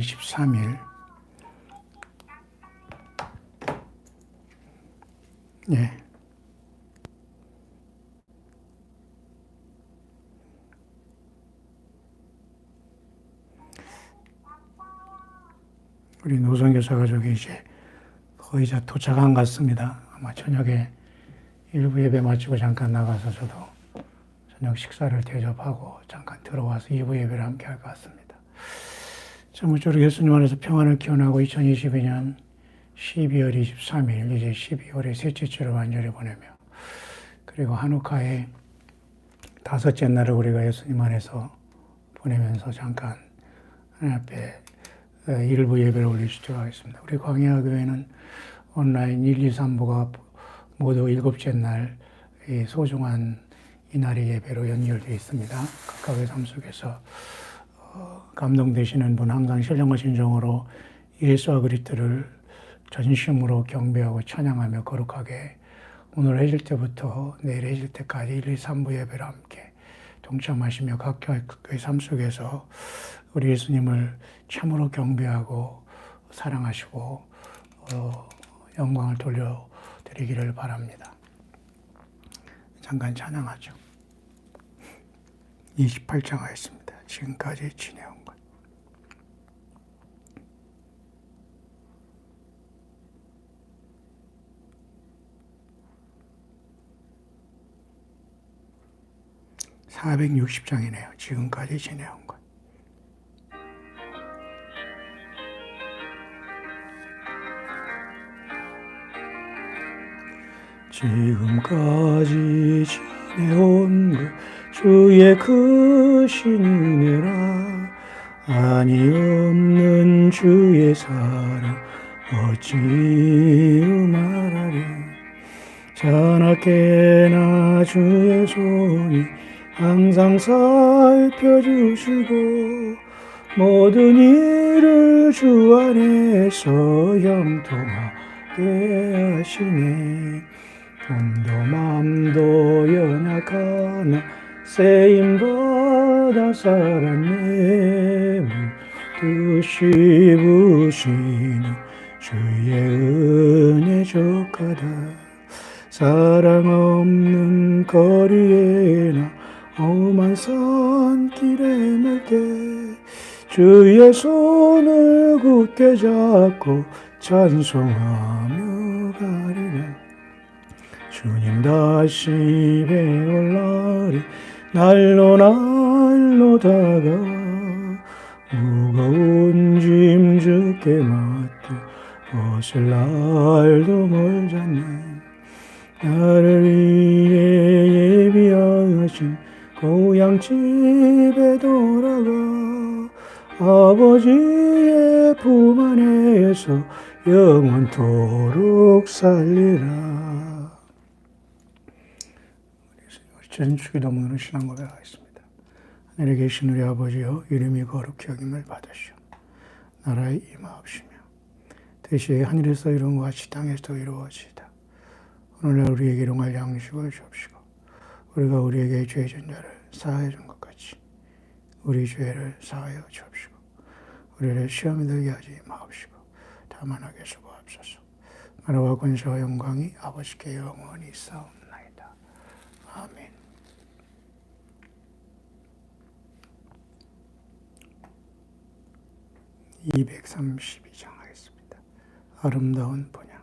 23일 예. 우리 노선 교사가 저기 이제 거의 다 도착한 것 같습니다. 아마 저녁에 일부 예배 마치고 잠깐 나가서 저도 저녁 식사를 대접하고 잠깐 들어와서 2부 예배를 함께 할 것 같습니다. 참으로 예수님 안에서 평안을 기원하고 2022년 12월 23일 이제 12월의 셋째 주를 완전히 보내며 그리고 한우카의 다섯째 날을 우리가 예수님 안에서 보내면서 잠깐 하나님 앞에 어, 일부 예배를 올리시도록 하겠습니다. 우리 광야 교회는 온라인 1, 2, 3부가 모두 일곱째 날이 소중한 이날의 예배로 연결되어 있습니다. 각각의 삶 속에서 어, 감동되시는 분 항상 신령과 진정으로 예수와 그리스도를 전심으로 경배하고 찬양하며 거룩하게 오늘 해질 때부터 내일 해질 때까지 1, 2, 3부 예배를 함께 동참하시며 각각의 삶 속에서 우리 예수님을 참으로 경배하고 사랑하시고 어, 영광을 돌려드리기를 바랍니다. 잠깐 찬양하죠. 28장 하겠습니다. 지금까지 지내온 것. (460장이네요) 지금까지 지내온 것. 지금까지 지 내온 것 주의 크신 은혜라. 아니 없는 주의 사랑 어찌 말하리? 자나깨나 주의 손이 항상 살펴주시고 모든 일을 주 안에서 형통하게 하시네 몸도 맘도 연약하나 쓰임받아 살았네. 뜻이 부시는 주의 은혜 족하다. 사랑 없는 거리에나 험한 산길에 맬때 주의 손을 굳게 잡고 찬송하며 가리라 주님 다시 배울 날이 날로 날로 다가와 무거운 짐 주께 맡겨 벗을 날도 멀잖네. 나를 위해 예비하신 고향 집에 돌아가 아버지의 품 안에서 영원토록 살리라 전주기도문으로 신앙 고백 하겠습니다. 하늘에 계신 우리 아버지여 이름이 거룩히 여김을 받으시오. 나라에 임하옵시며 대시에 하늘에서 이룬 것 같이 땅에서 이루어지이다. 오늘날 우리에게 일용할 양식을 주옵시고 우리가 우리에게 죄진 자를 사하여 준 것 같이 우리 죄를 사하여 주옵시고 우리를 시험에 들게 하지 마옵시고 다만 하게 수고하옵소서. 나라와 권세와 영광이 아버지께 영원히 있사옵나이다. 아멘. (232장) 하겠습니다. 아름다운 본향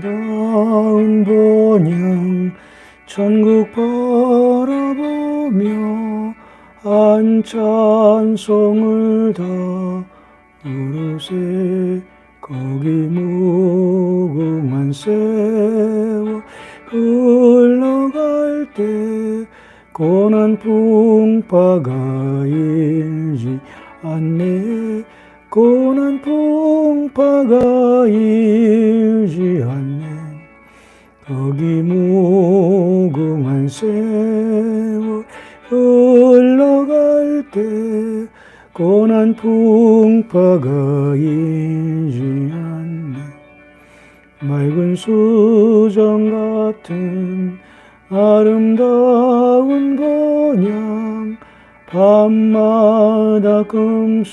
아름다운 본향 천국 바라보며 한 찬송을 다 부르세 거기 무궁한 세월 흘러갈 때 고난 풍파가 일지 않네. 고난 풍파가 일지 않네. 거기 무궁한 세월 고난 풍파가 이지 않네. 맑은 수정 같은 아름다운 번양 밤마다 꿈속에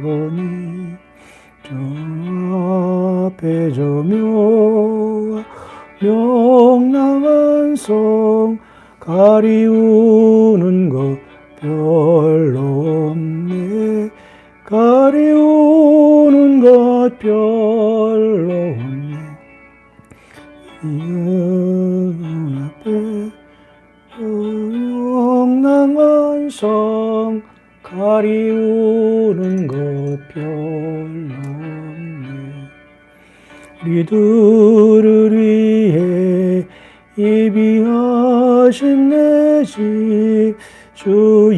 보니 저 앞에 저 묘와 명랑한 성 가리우는 것 없네 가리우는 것 별로 없네 눈앞에 명랑한 성 가리우는 것 별로 없네 우리들을 위해 예비하신 내 집 주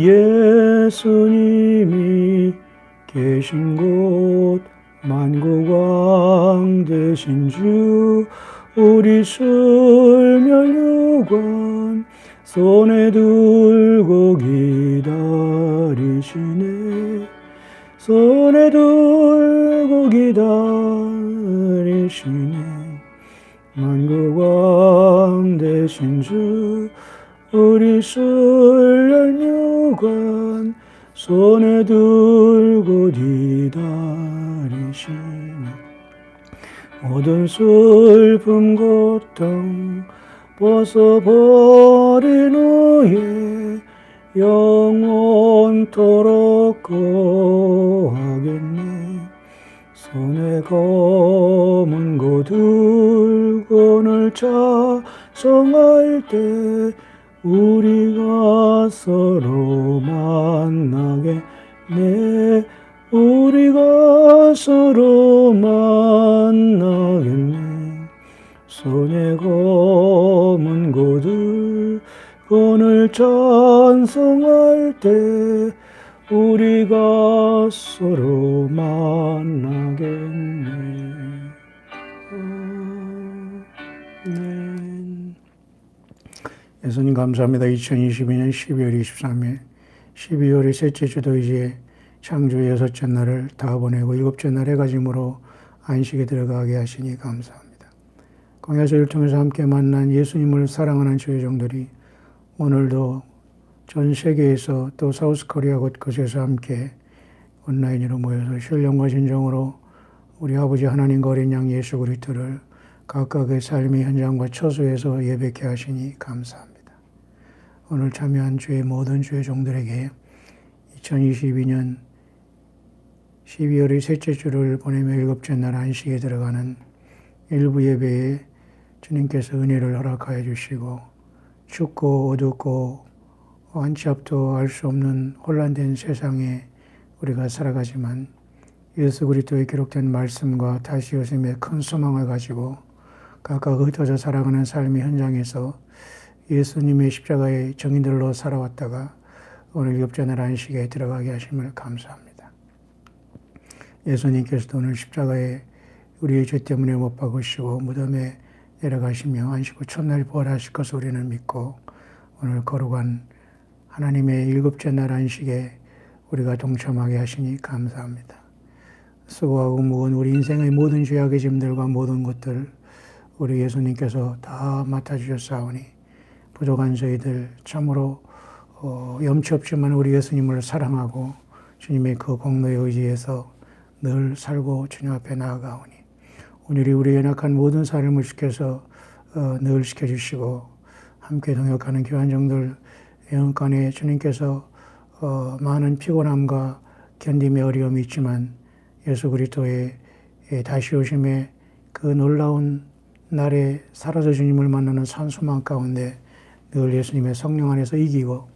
예수님이 계신 곳 만국왕 되신 주 우리 술멸류관 손에 들고 기다리시네. 손에 들고 기다리시네. 만국왕 되신 주 우리 술열류관 손에 들고 기다리시네 모든 슬픔 고통 벗어버린 후에 영원토록 거하겠네. 손에 검은 고 들고 늘 찬송할 때 우리가 서로 만나겠네 우리가 서로 만나겠네 손에 검은 고 들고 늘 찬송할 때 우리가 서로 만나겠네. 예수님 감사합니다. 2022년 12월 23일, 12월의 셋째 주도 이제 창조 여섯째 날을 다 보내고 일곱째 날 해가 짐으로 안식에 들어가게 하시니 감사합니다. 광야절을 통해서 함께 만난 예수님을 사랑하는 주의 종들이 오늘도 전 세계에서 또 사우스 코리아 곳곳에서 함께 온라인으로 모여서 신령과 진정으로 우리 아버지 하나님과 어린 양 예수 그리스도를 각각의 삶의 현장과 처소에서 예배케 하시니 감사합니다. 오늘 참여한 주의 모든 주의 종들에게 2022년 12월의 셋째 주를 보내며 일곱째 날 안식에 들어가는 일부 예배에 주님께서 은혜를 허락하여 주시고 춥고 어둡고 한치 앞도 알 수 없는 혼란된 세상에 우리가 살아가지만 예수 그리스도의 기록된 말씀과 다시 오심의 큰 소망을 가지고 각각 흩어져 살아가는 삶의 현장에서 예수님의 십자가의 정인들로 살아왔다가 오늘 날 안식에 들어가게 하심을 감사합니다. 예수님께서도 오늘 십자가에 우리의 죄 때문에 못 박으시고 무덤에 내려가시며 안식 후 첫날 부활하실 것을 우리는 믿고 오늘 거룩한 하나님의 일곱째 날 안식에 우리가 동참하게 하시니 감사합니다. 수고하고 무거운 우리 인생의 모든 죄악의 짐들과 모든 것들 우리 예수님께서 다 맡아주셨사오니 부족한 저희들 참으로 어, 염치 없지만 우리 예수님을 사랑하고 주님의 그 공로에 의지해서 늘 살고 주님 앞에 나아가오니 오늘이 우리 연약한 모든 삶을 지켜서 어, 늘 지켜주시고 함께 동역하는 교환정들 영간에 주님께서 어, 많은 피곤함과 견딤의 어려움이 있지만 예수 그리스도의 다시 오심의 그 놀라운 날에 사라져 주님을 만나는 산소망 가운데 늘 예수님의 성령 안에서 이기고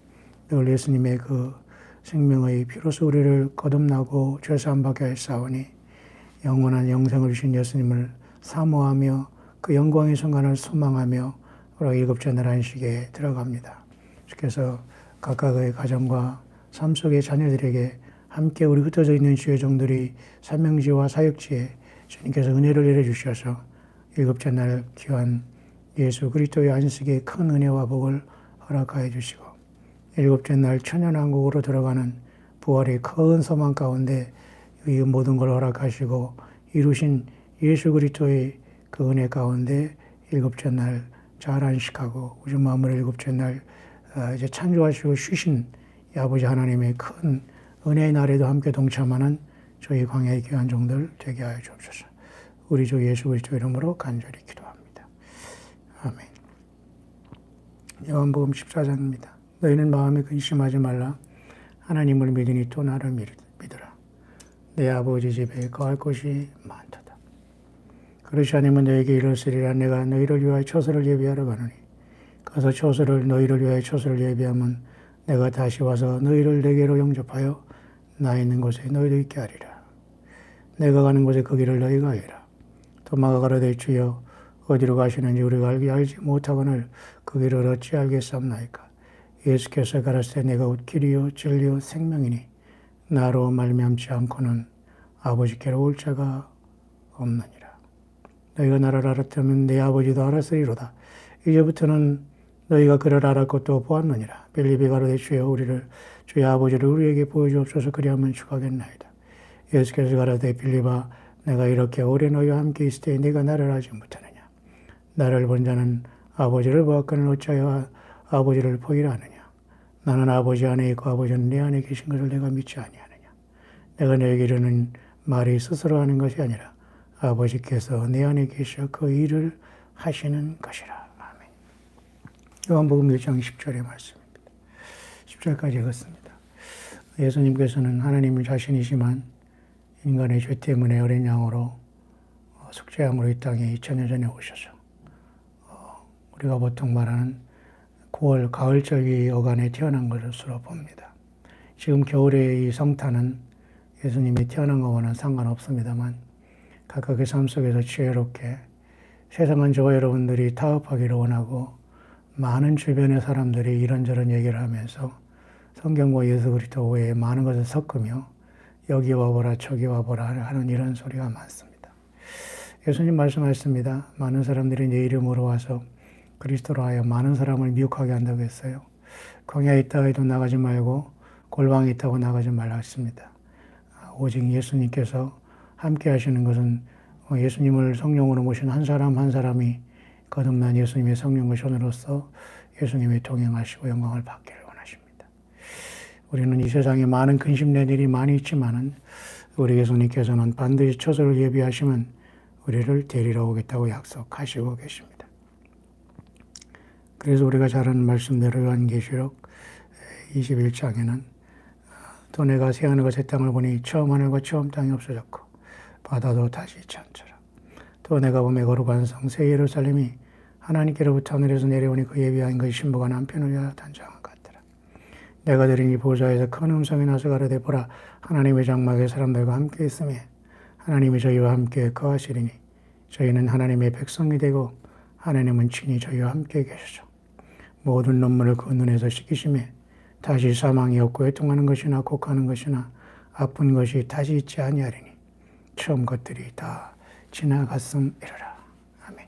늘 예수님의 그 생명의 피로서 우리를 거듭나고 죄사함 받게 하사오니 영원한 영생을 주신 예수님을 사모하며 그 영광의 순간을 소망하며 우리가 일곱째 날 안식에 들어갑니다. 주께서 각각의 가정과 삶 속의 자녀들에게 함께 우리 흩어져 있는 주의 종들이 사명지와 사역지에 주님께서 은혜를 내려주셔서 일곱째 날 귀한 예수 그리스도의 안식의 큰 은혜와 복을 허락하여 주시고 일곱째 날 천연왕국으로 들어가는 부활의 큰 소망 가운데 이 모든 걸 허락하시고 이루신 예수 그리스도의 그 은혜 가운데 일곱째 날 잘 안식하고 우주 마무리 일곱째 날 어, 이제 창조하시고 쉬신 이 아버지 하나님의 큰 은혜의 날에도 함께 동참하는 저희 광야의 귀한 종들 되게 하여 주옵소서. 우리 주 예수 그리스도 이름으로 간절히 기도합니다. 아멘. 요한복음 14장입니다. 너희는 마음에 근심하지 말라. 하나님을 믿으니 또 나를 믿으라. 내 아버지 집에 거할 곳이 많도다. 그렇지 않으면 너에게 이르시리라 내가 너희를 위하여 처소를 예비하러 가노니 가서 처소를 너희를 위하여 처소를 예비하면 내가 다시 와서 너희를 내게로 영접하여 나 있는 곳에 너희도 있게 하리라. 내가 가는 곳에 그 길을 너희가 알리라. 도마가 가로되 주여 어디로 가시는지 우리가 알기 알지 못하거늘 그 길을 어찌 알겠사옵나이까. 예수께서 가라사대 내가 곧 길이요 진리요 생명이니 나로 말미암지 않고는 아버지께로 올 자가 없느니라. 너희가 나를 알았다면 내 아버지도 알았으리로다. 이제부터는 너희가 그를 알았고 또 보았느니라. 빌립이 가로되 주여 우리를 주의 아버지를 우리에게 보여주옵소서 그리하면 축하겠나이다. 예수께서 가로되 빌립아 내가 이렇게 오래 너희와 함께 있을 때 네가 나를 알지 못하느냐. 나를 본 자는 아버지를 보았거늘 어찌하여 아버지를 보이라 하느냐. 나는 아버지 안에 있고 아버지는 내 안에 계신 것을 내가 믿지 아니하느냐. 내가 너에게 이르는 말이 스스로 하는 것이 아니라 아버지께서 내 안에 계셔 그 일을 하시는 것이라. 아멘. 요한복음 1장 10절의 말씀입니다. 10절까지 읽었습니다. 예수님께서는 하나님 자신이지만 인간의 죄 때문에 어린 양으로 숙제양으로 이 땅에 2000년 전에 오셔서 어, 우리가 보통 말하는 9월 가을절기 어간에 태어난 것으로 봅니다. 지금 겨울의 이 성탄은 예수님이 태어난 것과는 상관없습니다만 각각의 삶 속에서 지혜롭게 세상은 저와 여러분들이 타협하기를 원하고 많은 주변의 사람들이 이런저런 얘기를 하면서 성경과 예수 그리스도 외에 많은 것을 섞으며 여기 와보라 저기 와보라 하는 이런 소리가 많습니다. 예수님 말씀하셨습니다. 많은 사람들이 내 이름으로 와서 그리스도로 하여 많은 사람을 미혹하게 한다고 했어요. 광야에 있다 해도 나가지 말고 골방에 있다고 나가지 말라 했습니다. 오직 예수님께서 함께 하시는 것은 예수님을 성령으로 모신 한 사람 한 사람이 거듭난 예수님의 성령의 손으로서 예수님의 동행하시고 영광을 받기를 원하십니다. 우리는 이 세상에 많은 근심된 일이 많이 있지만은 우리 예수님께서는 반드시 처소를 예비하시면 우리를 데리러 오겠다고 약속하시고 계십니다. 그래서 우리가 잘 아는 말씀대로 요한계시록 21장에는 또 내가 새 하늘과 새 땅을 보니 처음 하늘과 처음 땅이 없어졌고 바다도 다시 있지 않더라. 또 내가 봄에 거룩한 성 새 예루살렘이 하나님께로부터 하늘에서 내려오니 그 예비한 것이 신부가 남편을 위하여 단장한 것 같더라. 내가 들으니 보좌에서 큰 음성이 나서 가로되 보라 하나님의 장막에 사람들과 함께 있음에 하나님이 저희와 함께 거하시리니 저희는 하나님의 백성이 되고 하나님은 친히 저희와 함께 계시죠. 모든 눈물을 그 눈에서 씻기심에 다시 사망이 없고 애통하는 것이나 곡하는 것이나 아픈 것이 다시 있지 아니하리니 처음 것들이 다 지나갔음이라. 아멘.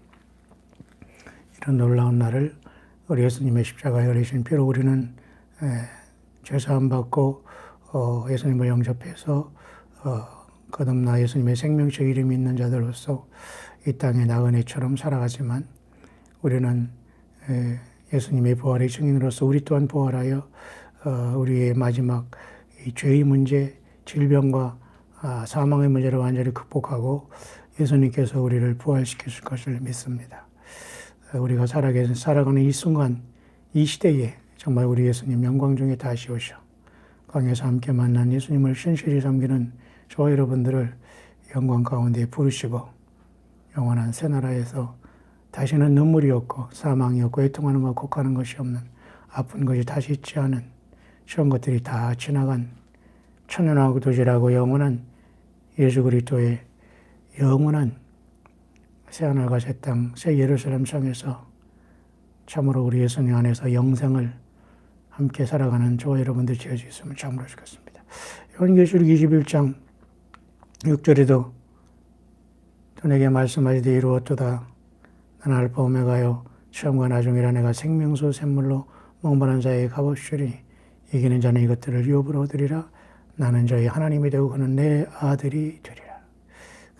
이런 놀라운 날을 우리 예수님의 십자가에 흘리신 피로 우리는 죄사함 받고 어, 예수님을 영접해서 어, 거듭나 예수님의 생명책 이름이 있는 자들로서 이 땅의 나그네처럼 살아가지만 우리는 예수님의 부활의 증인으로서 우리 또한 부활하여 어, 우리의 마지막 죄의 문제, 질병과 아, 사망의 문제를 완전히 극복하고 예수님께서 우리를 부활시키실 것을 믿습니다. 어, 우리가 살아가는 이 순간, 이 시대에 정말 우리 예수님 영광 중에 다시 오셔 광에서 함께 만난 예수님을 신실히 섬기는 저와 여러분들을 영광 가운데 부르시고 영원한 새 나라에서 다시는 눈물이 없고 사망이 없고 애통하는 것 곡하는 것이 없는 아픈 것이 다시 있지 않은 그런 것들이 다 지나간 천연하고 도지라고 영원한 예수 그리스도의 영원한 새하늘과 새 땅, 새 예루살렘 성에서 참으로 우리 예수님 안에서 영생을 함께 살아가는 저와 여러분들 되어 주셨으면 참으로 좋겠습니다. 요한계시록 21장 6절에도 또 내게 말씀하시되 이루었도다. 나는 알파 오메가요 처음과 나중이라 내가 생명수 샘물로 목마른 자에게 값없으리니 이기는 자는 이것들을 유업으로 얻으리라 나는 저희 하나님이 되고 그는 내 아들이 되리라.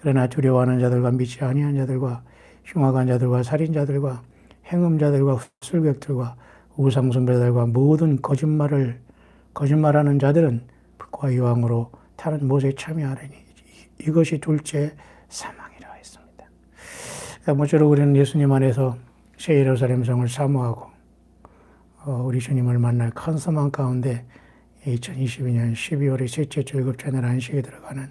그러나 두려워하는 자들과 믿지 아니한 자들과 흉악한 자들과 살인자들과 행음자들과 헛술객들과 우상숭배자들과 모든 거짓말을 거짓말하는 자들은 북과 유황으로 타는 못에 참여하리니 이- 이것이 둘째 사망이라 했습니다. 그러니까 모쪼록 우리는 예수님 안에서 새 예루살렘 성을 사모하고 어, 우리 주님을 만날 큰 소망 가운데 2022년 12월의 셋째 주 일곱째 날 안식에 들어가는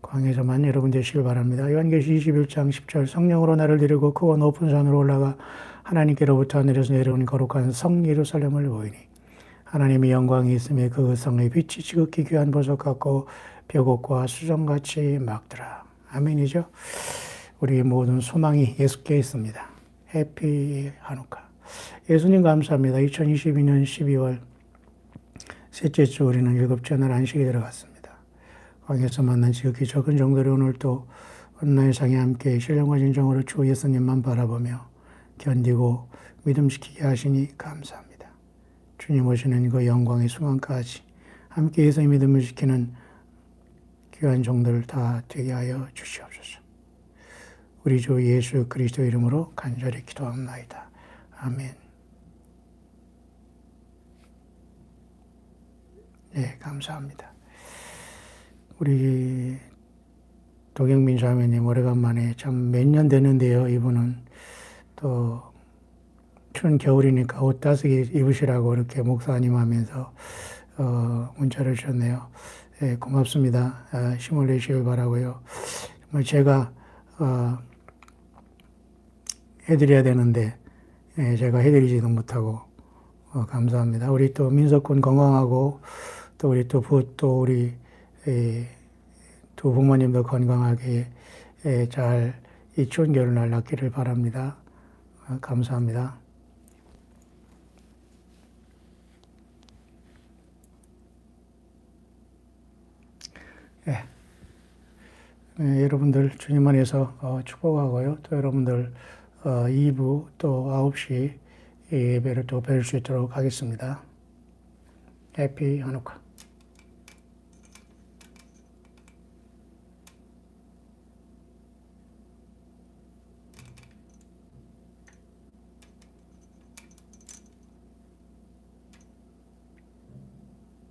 광에서만 여러분 되시길 바랍니다. 요한계시 21장 10절 성령으로 나를 데리고 크고 높은 산으로 올라가 하나님께로부터 내려서 내려온 거룩한 성 예루살렘을 보이니 하나님의 영광이 있음에 그 성의 빛이 지극히 귀한 보석 같고 벽옥과 수정같이 막더라. 아멘이죠. 우리 모든 소망이 예수께 있습니다. 해피 한우카. 예수님 감사합니다. 2022년 12월 셋째 주 우리는 일곱째 날 안식에 들어갔습니다. 광에서 만난 지극히 적은 정도로 오늘 또 온라인상에 함께 신령과 진정으로 주 예수님만 바라보며 견디고 믿음시키게 하시니 감사합니다. 주님 오시는 그 영광의 순간까지 함께 해서 믿음을 지키는 귀한 종들 다 되게 하여 주시옵소서. 우리 주 예수 그리스도 이름으로 간절히 기도합나이다. 아멘. 네, 감사합니다. 우리 도경민 자매님 오래간만에 참 몇 년 되는데요. 이분은 또 추운 겨울이니까 옷 따스게 입으시라고 이렇게 목사님 하면서 어, 문자를 주셨네요. 예, 고맙습니다. 아, 힘을 내시길 바라고요. 뭐 제가 어, 해드려야 되는데 예, 제가 해드리지도 못하고 어, 감사합니다. 우리 또 민석군 건강하고 또 우리 또 부, 또 우리 에, 두 부모님도 건강하게 에, 잘이 추운 겨울날 낫기를 바랍니다. 어, 감사합니다. 예. 예, 여러분들 주님 안에서 어, 축복하고요. 또 여러분들 어, 2부 또 9시 예배를 또 뵐 수 있도록 하겠습니다. 해피 한우카.